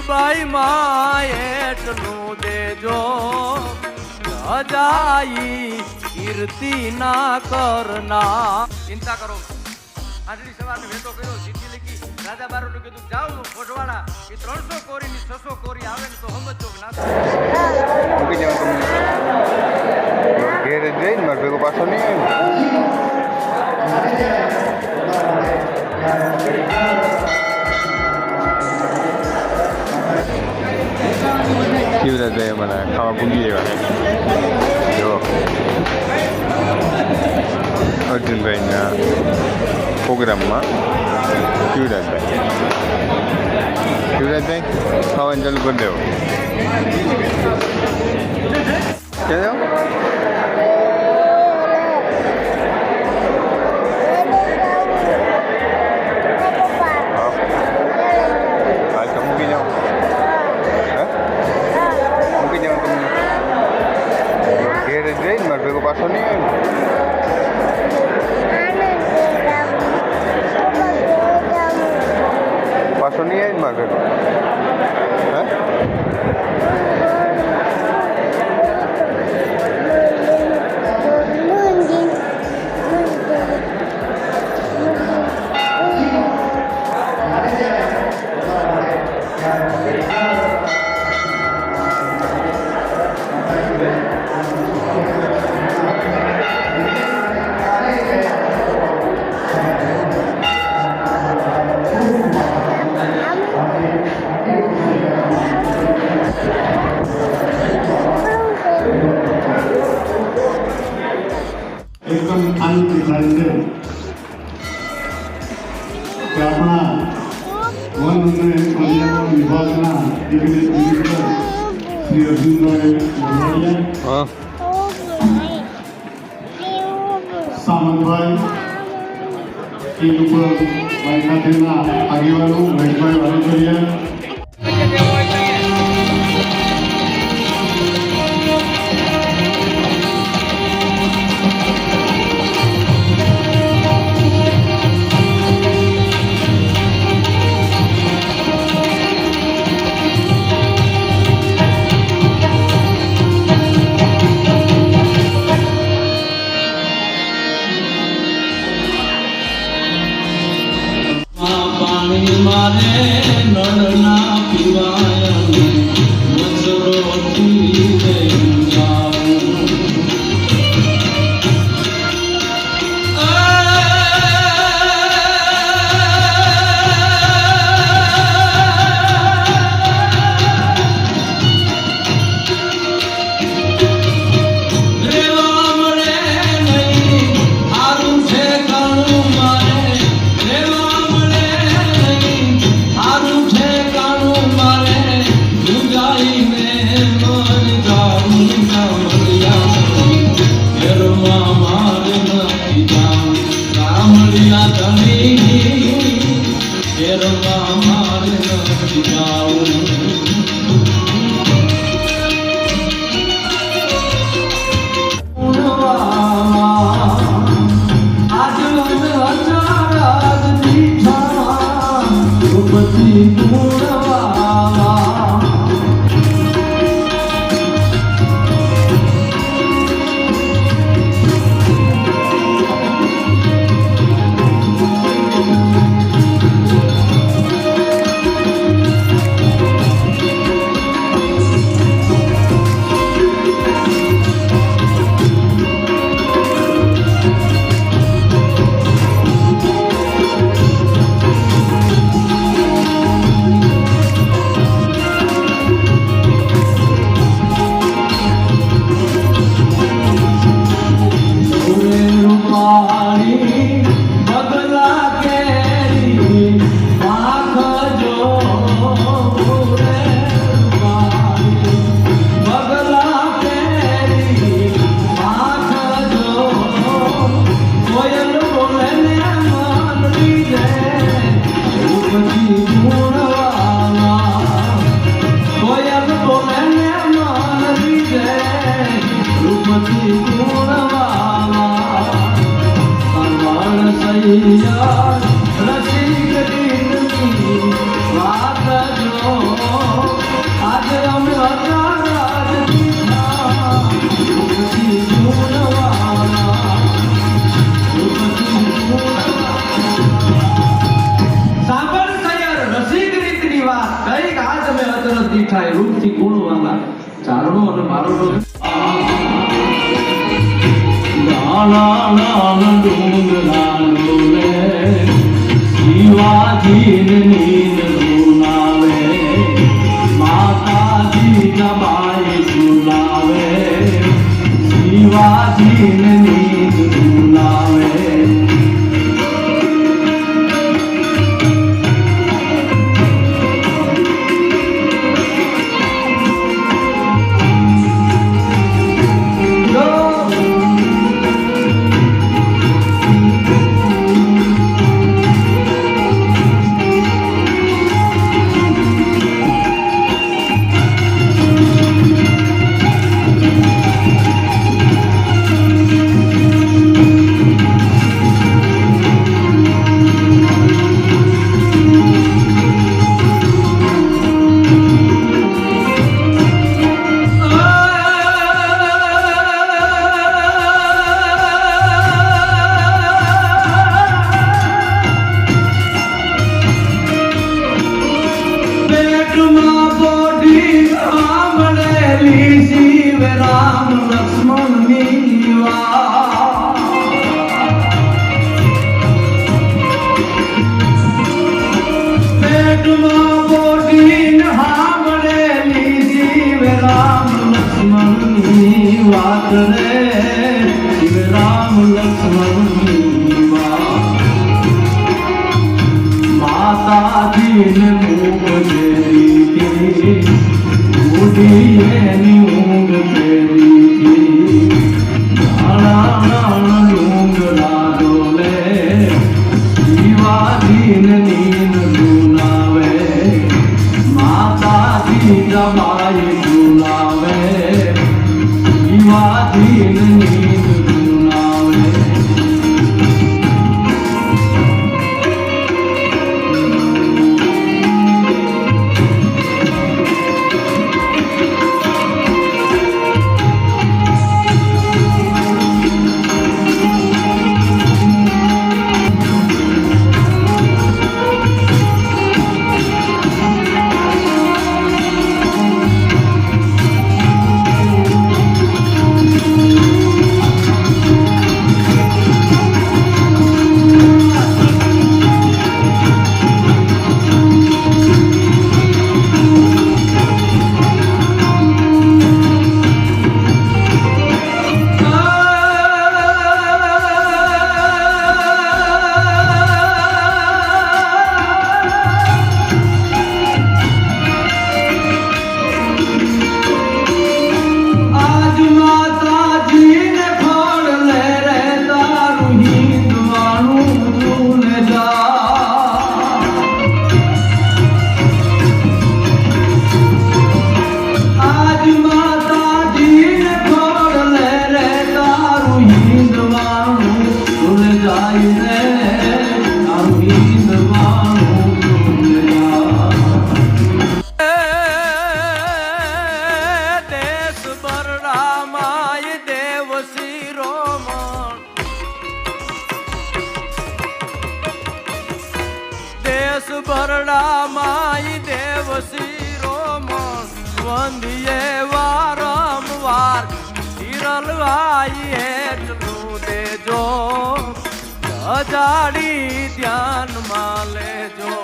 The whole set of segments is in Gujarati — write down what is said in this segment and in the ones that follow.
મીરબાઈ માં એટલું દેજો અજાઈ કીર્તિ ના કરના ચિંતા કરો આજની સવારને વેતો કર્યો ચીઠી લખી રાજા બારોટે કીધું જાઓ કોટવાડા એ ત્રણસો કોરી ની છસો કોરી આવે ને તો સમજો કે ના મૂકી જાવ તમે ઘેર જ જઈને મારે ભેગો પાછો નહીં આવે પ્રોગ્રામમાં શિવરાજભાઈ શિવરાજભાઈ ખાવાનું ચાલુ કરી દેવો ક્યાં જાઓ હા હાલ તો મૂકી જાઓ હે મૂકી જાઓ તમને Sonia y Margaret. સામંતભાઈ એ ઉપર મારી તેમના આગેવાનો મહેશભાઈ વાલકરિયા પાણી કામળિયા ધણી. ઘેરમાં મારે નથી જાઉં કોયલ માતાજી જમાઈ સુનાવે શિવાજીને લક્ષ્મણની વાત રે શિવ રામ લક્ષ્મણની વાત માતાજીને મૂક દેરી ઉડીએની ઊંઘ ફેરી નાના નાના ડુંગરા ડોલે શિવાજીને નીંદ સુનાવે માતાજી જમાઈ સુનાવે દેશ બરડામાય દેવ શિરોમણ વંદિયે વારંવાર હિરલવાઈ એટલું દેજો. અજાડી ધ્યાનમાં લેજો.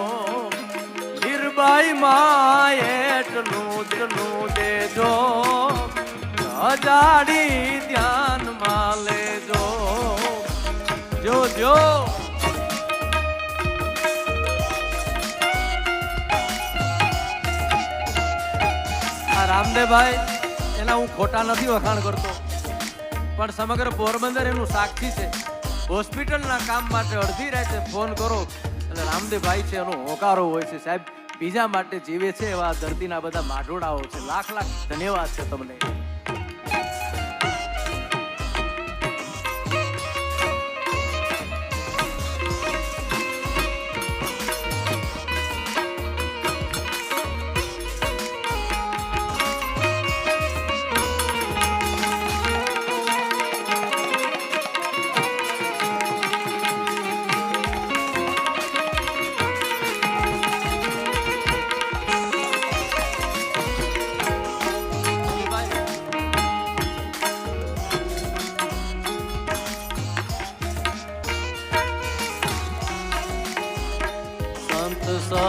હીરબાઈ માં એટલું જનું દેજો. અજાડી ધ્યાનમાં લેજો. જો રામદેવભાઈ એના હું ખોટા નથી વખાણ કરતો. પણ સમગ્ર પોરબંદર એનું સાક્ષી છે. હોસ્પિટલના કામ માટે અડધી રાતે ફોન કરો. એટલે રામદેવભાઈ છે, એનો હોકારો હોય છે. સાહેબ, બીજા માટે જીવે છે એવા ધરતીના બધા માઢોડાઓ છે. લાખ લાખ ધન્યવાદ છે તમને.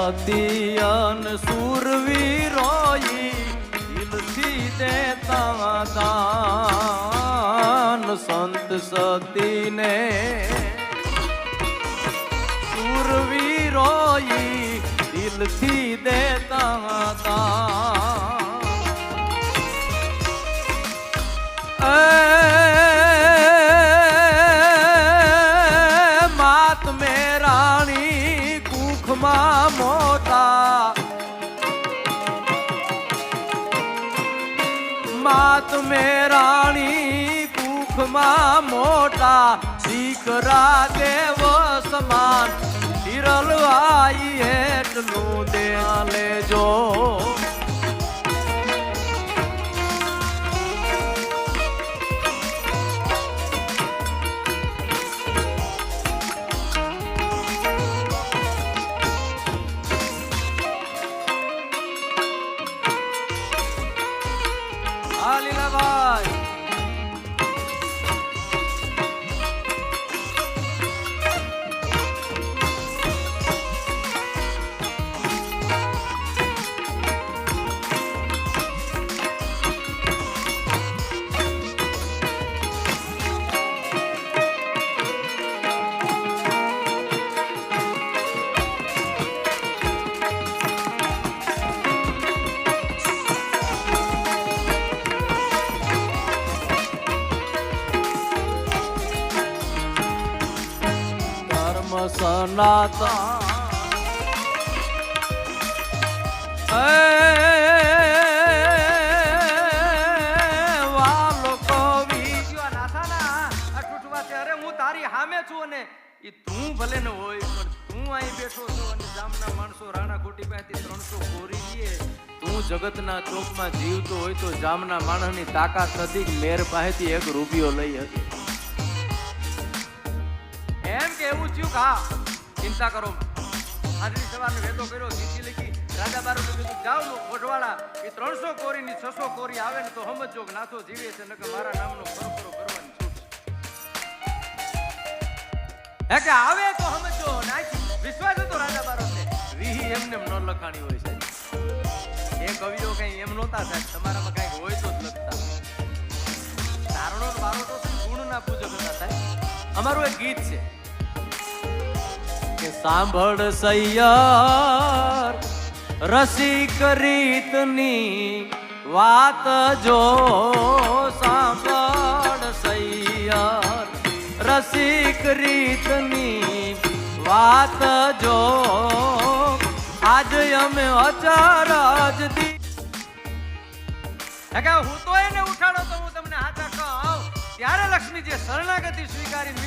સતિયન સુરવીરોઈ દિલથી દેતા દાન સંત સતીને. સુરવીરોઈ દિલથી દેતા દાન રાણી કુખમાં મોટા દીકરા દેવ સમાન. હિરલ આઈ એટલું દેવા લેજો હા તારી સામે છું અને એ તું ભલે ન હોય પણ તું અહીં બેઠો છો અને જામના માણસો રાણા કોટી પાસેથી ત્રણસો કોરી લે તું જગતના ચોકમાં જીવતો હોય તો જામના માણસની તાકાત નથી મેર પાસેથી એક રૂપિયો લઈ હતી એમ કે એવું થયું કે હા, ચિંતા કરો આજની સવારનો વેતો કર્યો ચીઠી લખી, રાજા બારો કીધું જાઓ લો ગોઠવાડા એ ત્રણસો કોરીની છસો કોરી આવે ને તો સમજો કે નાથો જીવે છે, નકર મારા નામનો ખરો કરવાની છૂટ. હે કે આવે તો સમજો નાખી વિશ્વાસ હતો રાજા બારો વિહી એમને એમ ન લખાણી હોય છે એ કવિઓ કઈ એમ નહોતા સાહેબ, તમારામાં કંઈક હોય તો જ લખતા. તારણો બારોટો છે ગુણના પૂજક હતા સાહેબ. અમારું એક ગીત છે. સાંભળ સૈયર રસિક રીતની વાત જો સાંભળ સૈયર રસિક રીતની વાત જો આજે અમે અચારજ દી હું તો એને ઉઠાડો તો હું તમને હાથા કહું ત્યારે લક્ષ્મીજી શરણાગતિ સ્વીકારી